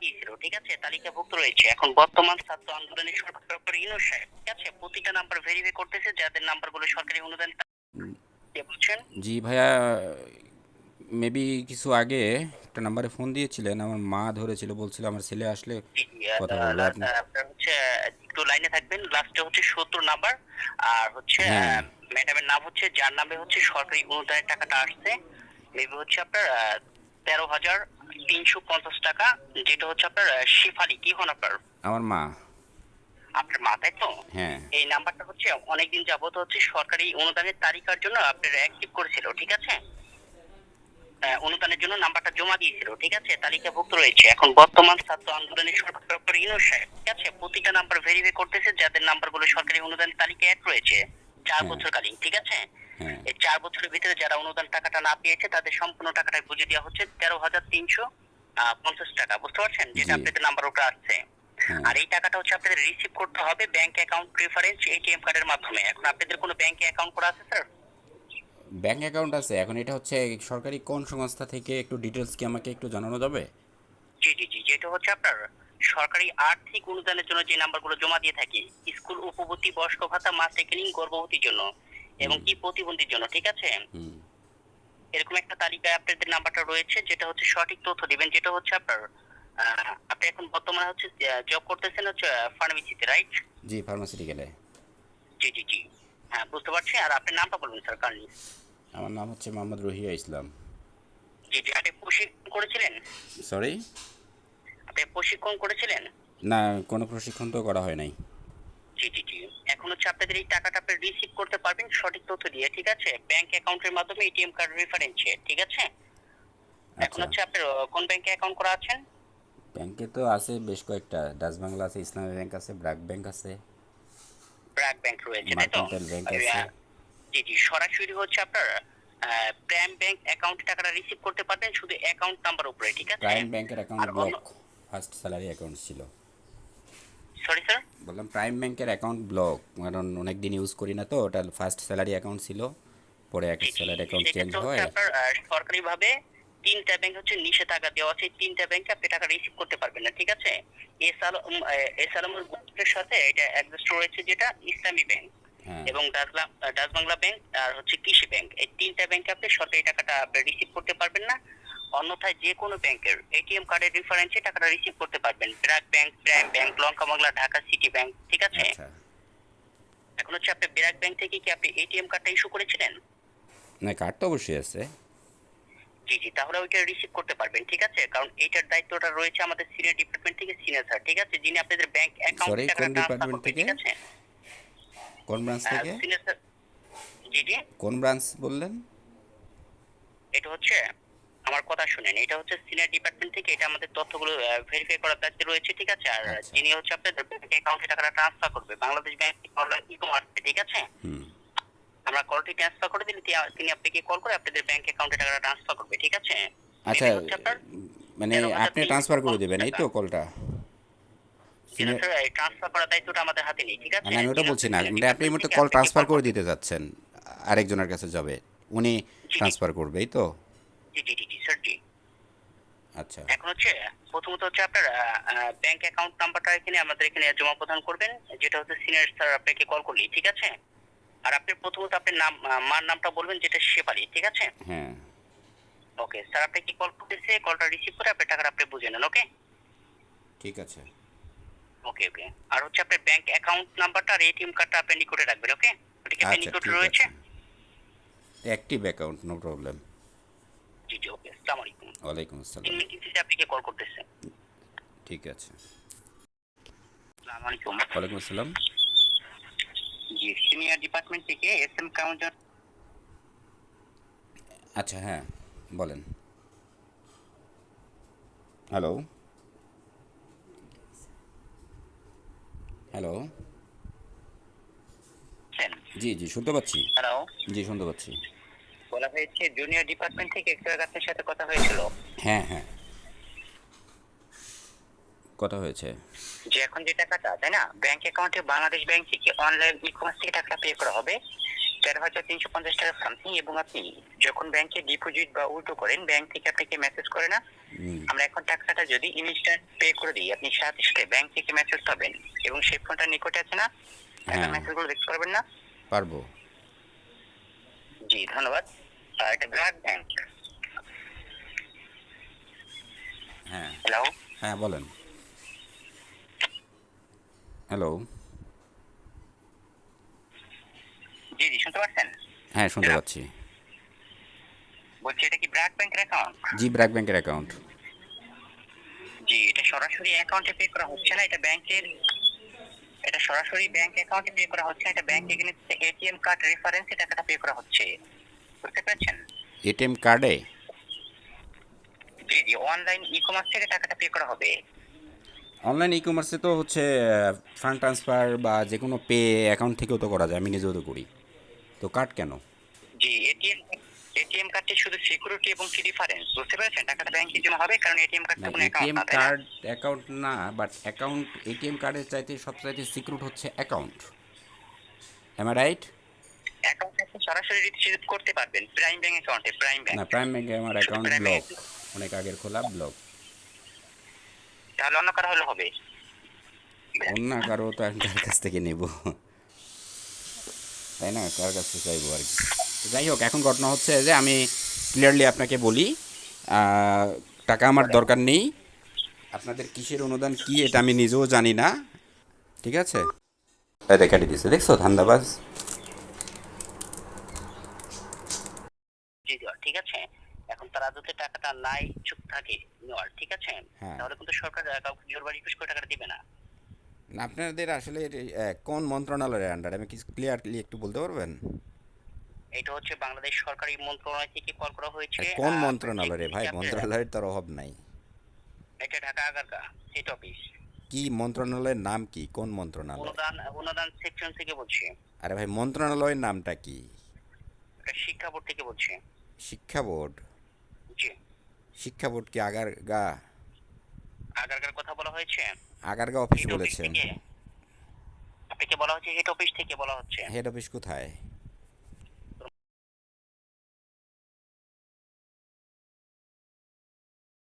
দিয়েছিল ঠিক আছে? তালিকাভুক্ত রয়েছে। এখন বর্তমান ছাত্র আন্দোলনের সরকার ডক্টর ইউনুস সাহেব, ঠিক আছে? প্রতিটা নাম্বার ভেরিফাই করতেছে যাদের নাম্বারগুলো সরকারি অনুদান বলছেন? জি ভাইয়া মেবি কিছু আগে একটা নাম্বারে ফোন দিয়েছিলেন আমার মা ধরেছিল বলছিল আমার ছেলে আসলে কথা বলব। আপনি আপনার হচ্ছে আহ, একটু লাইনে থাকবেন। লাস্টে হচ্ছে সত্তর নাম্বার আর হচ্ছে। ম্যাডামের নাম হচ্ছে যার নামে হচ্ছে সরকারি অনুদানের টাকাটা আসছে। মেবি হচ্ছে আপনার তেরো হাজার তিনশো পঞ্চাশ টাকা যেটা হচ্ছে আপনার শিফালি কি হন আপনার? আমার মা। আপনার মাথায় তো? হ্যাঁ। এই নাম্বারটা হচ্ছে অনেকদিন যাবত হচ্ছে সরকারি অনুদানের তালিকার জন্য আপনার অ্যাক্টিভ করেছিল ঠিক আছে? অনুদানের জন্য নাম্বারটা জমা দিয়েছিল ঠিক আছে? তালিকাভুক্ত রয়েছে। এখন বর্তমান ছাত্র আন্দোলনের সরকার ডক্টর ইউনুস সাহেব, ঠিক আছে? প্রতিটা নাম্বার ভেরিফাই করতেছে যাদের নাম্বারগুলো সরকারি অনুদানের তালিকায় অ্যাড রয়েছে চার হ্যাঁ। বছরকালীন ঠিক আছে? এই চার বছরের ভিতরে যারা অনুদান টাকাটা না পেয়েছে তাদের সম্পূর্ণ টাকাটা বুঝে দেওয়া হচ্ছে। তেরো হাজার তিনশো পঞ্চাশ টাকা বুঝতে পারছেন? যেটা আপনাদের নাম্বার উপরে আসছে হ্যাঁ। আর এই টাকাটা হচ্ছে আপনাদের রিসিভ করতে হবে ব্যাংক অ্যাকাউন্ট রেফারেন্স এটিএম কার্ডের মাধ্যমে। এখন আপনাদের কোনো ব্যাংকে অ্যাকাউন্ট করা আছে স্যার ব্যাংক অ্যাকাউন্ট আছে। এখন এটা হচ্ছে সরকারি কোন সংস্থা থেকে একটু ডিটেলস কি আমাকে একটু জানানো যাবে? জি জি জি যেটা হচ্ছে আপনার সরকারি আর্থিক অনুদানের জন্য যে নাম্বারগুলো জমা দিয়ে থাকি স্কুল উপবর্তী বয়স্ক ভাতা মা সেকেন্ডিং গর্ভবতীর জন্য। এবং কি প্রতিবন্ধীর জন্য ঠিক আছে? এরকম একটা তালিকায় আপনাদের নাম্বারটা রয়েছে যেটা হচ্ছে সঠিক তথ্য দিবেন যেটা হচ্ছে আপনার আপনি এখন বর্তমানে হচ্ছে জব করতেছেন হচ্ছে ফার্মেসিতে রাইট জি ফার্মাসিউটিক্যালে জি জি জি। হ্যাঁ বুঝতে পারছি। আর আপনার নামটা বলবেন স্যার কারণ আমার নাম হচ্ছে মোহাম্মদ রহিয়া ইসলাম। জি জি। আপনি প্রশিক্ষণ করেছিলেন? সরি আপনি প্রশিক্ষণ করেছিলেন? না কোনো প্রশিক্ষণ তো করা হয় নাই। এখন হচ্ছে আপনাদের এই টাকাটা আপনি রিসিভ করতে পারবেন সঠিক তথ্য দিয়ে ঠিক আছে? ব্যাংক অ্যাকাউন্টের মাধ্যমে এটিএম কার্ড রেফারেন্সে ঠিক আছে? এখন আচ্ছা হচ্ছে আপনার কোন ব্যাংকে অ্যাকাউন্ট করা আছেন? ব্যাংকে তো আছে বেশ কয়েকটা। ডাচ বাংলা আছে ইসলামী ব্যাংক আছে ব্র্যাক ব্যাংক আছে। ব্র্যাক ব্যাংক রয়েছে তাই তো? আছে। জি জি সরাসরি হচ্ছে আপনার প্রাইম ব্যাংক অ্যাকাউন্টে টাকাটা রিসিভ করতে পারবেন শুধু অ্যাকাউন্ট নাম্বার উপরে ঠিক আছে? প্রাইম ব্যাংকের account block first salary account ছিল। সরি স্যার বললাম প্রাইম ব্যাংকের অ্যাকাউন্ট ব্লক কারণ অনেক দিন ইউজ করি না তো ওটা ফার্স্ট স্যালারি অ্যাকাউন্ট ছিল পরে এক স্যালারি অ্যাকাউন্ট চেঞ্জ হয়। আপনার সরকারিভাবে তিনটা ব্যাংক হচ্ছে নিষেধাজ্ঞা দেওয়া আছে তিনটা ব্যাংকে আপনি টাকা রিসিভ করতে পারবেন না ঠিক আছে? এস আলম আহ, এস গ্রুপের সাথে এটা অ্যাডজাস্ট রয়েছে যেটা ইসলামী ব্যাংক এবং ডাচ বাংলা ব্যাংক আর হচ্ছে কৃষি ব্যাংক এই তিনটা ব্যাংকে আপনি সরকারি টাকাটা রিসিভ করতে পারবেন না। অন্যথায় যে কোনো ব্যাংকের এটিএম কার্ডের রেফারেন্সে টাকাটা রিসিভ করতে পারবেন। BRAC Bank Prime Bank Lanka Bangla Dhaka City Bank ঠিক আছে? আচ্ছা। এখন হচ্ছে আপনি ব্র্যাক ব্যাংক থেকে কি আপনি এটিএম কার্ডটা ইস্যু করেছিলেন? না কার্ড তো অবশ্যই আছে। জি জি তাহলে ওইটা রিসিভ করতে পারবেন ঠিক আছে? কারণ এইটার দায়িত্বটা রয়েছে আমাদের সিনিয়র ডিপার্টমেন্ট থেকে সিনিয়র স্যার ঠিক আছে? যিনি আপনাদের ব্যাংক অ্যাকাউন্টে কোন ট্রান্সফার department করবে থেকে? ঠিক আছে? কোন ব্রাঞ্চ থেকে? সিনিয়র স্যার জি জি। কোন ব্রাঞ্চ বললেন? এটা হচ্ছে আমার কথা শুনেন এটা হচ্ছে সিনিয়র ডিপার্টমেন্ট থেকে এটা আমাদের তথ্যগুলো ভেরিফাই করার দায়িত্ব রয়েছে ঠিক আছে? আর আচ্ছা। যিনি হচ্ছে আপনাদের ব্যাংক অ্যাকাউন্টে টাকাটা ট্রান্সফার করবে বাংলাদেশ ব্যাংক ই কমার্স ঠিক আছে? আমরা কলটি ট্রান্সফার করে দিলে তিনি আপনাকে কল করে আপনাদের ব্যাংক অ্যাকাউন্টে টাকাটা ট্রান্সফার করবে ঠিক আছে? আচ্ছা মানে আপনি ট্রান্সফার করে দেবেন এই তো কলটা ট্রান্সফার করার দায়িত্বটা আমাদের হাতে নেই ঠিক আছে? মানে আমি ওটা বলছি না মানে আপনি এই মুহূর্তে কল ট্রান্সফার করে দিতে যাচ্ছেন আরেকজনের কাছে যাবে উনি ট্রান্সফার করবে এই তো? জি স্যার জি আচ্ছা। এখন হচ্ছে প্রথমত হচ্ছে আপনার ব্যাংক অ্যাকাউন্ট নাম্বারটা এখানে আমাদের এখানে জমা প্রদান করবেন যেটা হচ্ছে সিনিয়র স্যার আপনাকে কল করলি ঠিক আছে? আর আপনি প্রথমত আপনার নাম মার নামটা বলবেন যেটা শেফালি ঠিক আছে? হ্যাঁ। ওকে স্যার আপনাকে কল করতেছে কলটা রিসিভ করে আপনার টাকাটা আপনি বুঝে নেন ওকে? ঠিক আছে। ওকে ওকে। আর হচ্ছে আপনার ব্যাংক অ্যাকাউন্ট নাম্বারটা আর এটিএম কার্ডটা আপনি নিকটে রাখবেন ওকে? ওটা কি আচ্ছা নিকটে রয়েছে? অ্যাক্টিভ অ্যাকাউন্ট নো প্রবলেম জি জি ওকে আসসালামু। আলাইকুম ওয়ালাইকুম আসসালাম মিনিট আপনাকে কল করতেছে ঠিক আছে। আসসালামু আলাইকুম ওয়ালাইকুম আসসালাম। জি সিনিয়র ডিপার্টমেন্ট থেকে এস এম কাউন্টার আচ্ছা হ্যাঁ বলেন। হ্যালো। হ্যালো। জি জি শুনতে পাচ্ছি। হ্যালো। জি শুনতে পাচ্ছি। বলা হয়েছে জুনিয়র ডিপার্টমেন্ট থেকে একটু আগে আপনার সাথে কথা হয়েছিল? হ্যাঁ হ্যাঁ। কথা হয়েছে। যে এখন যে টাকাটা তাই না? ব্যাংক অ্যাকাউন্টে বাংলাদেশ ব্যাংক থেকে অনলাইন ই কমার্স থেকে টাকাটা পে করা হবে। তেরো হাজার তিনশো পঞ্চাশ টাকা সামথিং এবং আপনি যখন ব্যাংকে ডিপোজিট বা উল্টো করেন ব্যাংক থেকে আপনাকে মেসেজ করে না? আমরা এখন টাকাটা যদি ইনস্ট্যান্ট পে করে দিই আপনি সাথে সাথে ব্যাংক থেকে মেসেজ পাবেন এবং সেই ফোনটা নিকটে আছে না? হ্যাঁ। মেসেজগুলো দেখতে পারবেন না? পারব। জি ধন্যবাদ। এটা ব্লাড ব্যাংক হ্যাঁ। হ্যালো হ্যাঁ বলেন। হ্যালো জি জি শুনতে পাচ্ছেন? হ্যাঁ শুনতে পাচ্ছি। বলছি এটা কি ব্যাংকের অ্যাকাউন্ট জি ব্র্যাক ব্যাংকের অ্যাকাউন্ট জি এটা সরাসরি অ্যাকাউন্টে পে করা হচ্ছে না এটা ব্যাংকের এটা সরাসরি ব্যাংক অ্যাকাউন্টে পে করা হচ্ছে এটা ব্যাংক এখানে এটিএম কার্ড রেফারেন্সে টাকাটা পে করা হচ্ছে। বুঝতে পারছেন? এটিএম কার্ডে? জি জি অনলাইন ই কমার্স থেকে টাকাটা পে করা হবে। অনলাইন ই কমার্সে তো হচ্ছে ফান্ড ট্রান্সফার বা যে কোনো পে অ্যাকাউন্ট থেকেও তো করা যায় আমি নিজেও তো করি। তো কার্ড কেন? জি এটিএম এটিএম কার্ডটি শুধু সিকিউরিটি এবং ফি ডিফারেন্স বুঝতে পেরেছেন? টাকাটা ব্যাংকে জমা হবে কারণ এটিএম কার্ডটা কোনো অ্যাকাউন্ট এটিএম না। কার্ড অ্যাকাউন্ট না বাট অ্যাকাউন্ট এটিএম কার্ডের চাইতে সবচাইতে সিকিউর হচ্ছে অ্যাকাউন্ট এম আই রাইট সরাসরি রিসিভ করতে পারবেন। প্রাইম ব্যাংক অ্যাকাউন্টে প্রাইম ব্যাংক না প্রাইম ব্যাংকে আমার অ্যাকাউন্ট ব্লক অনেক আগের খোলা ব্লক তাহলে অন্য কারও হলে হবে। অন্য কারও তো কার কাছ থেকে নেব? তাই না? কার কাছ থেকে চাইব আর কি? যাই হোক এখন ঘটনা হচ্ছে যে আমি ক্লিয়ারলি আপনাকে বলি আহ, টাকা আমার দরকার নেই। আপনাদের কিসের অনুদান কি এটা আমি নিজেও জানি না। ঠিক আছে? দিছে দেখছ? ধান্দাবাজ। জি দেওয়ার ঠিক আছে? এখন তারা যদি টাকাটা নাই চুপ থাকে নেওয়ার ঠিক আছে? হ্যাঁ। তাহলে কিন্তু সরকার কাউকে বাড়ি রিকোয়েস্ট টাকাটা দিবে না। আপনাদের আসলে কোন মন্ত্রণালয়ের আন্ডার আমি কিছু ক্লিয়ারলি একটু বলতে পারবেন? এটা হচ্ছে বাংলাদেশ সরকারি মন্ত্রণালয় থেকে কল করা হয়েছে। কোন আহ, মন্ত্রণালয় ভাই? মন্ত্রণালয়ের তো আর অভাব নাই। এটা ঢাকা আগারগা হেড অফিস কি মন্ত্রণালয়ের নাম কি? কোন মন্ত্রণালয়? অনুদান অনুদান সেকশন থেকে বলছি। আরে ভাই মন্ত্রণালয়ের নামটা কি? এটা শিক্ষা বোর্ড থেকে বলছি। শিক্ষা বোর্ড। জি। শিক্ষা বোর্ড কি আগারগা? আগারগার কথা বলা হয়েছে? আগারগা অফিস বলেছেন। আপনি আপনাকে বলা হচ্ছে হেড অফিস থেকে বলা হচ্ছে। হেড অফিস কোথায়?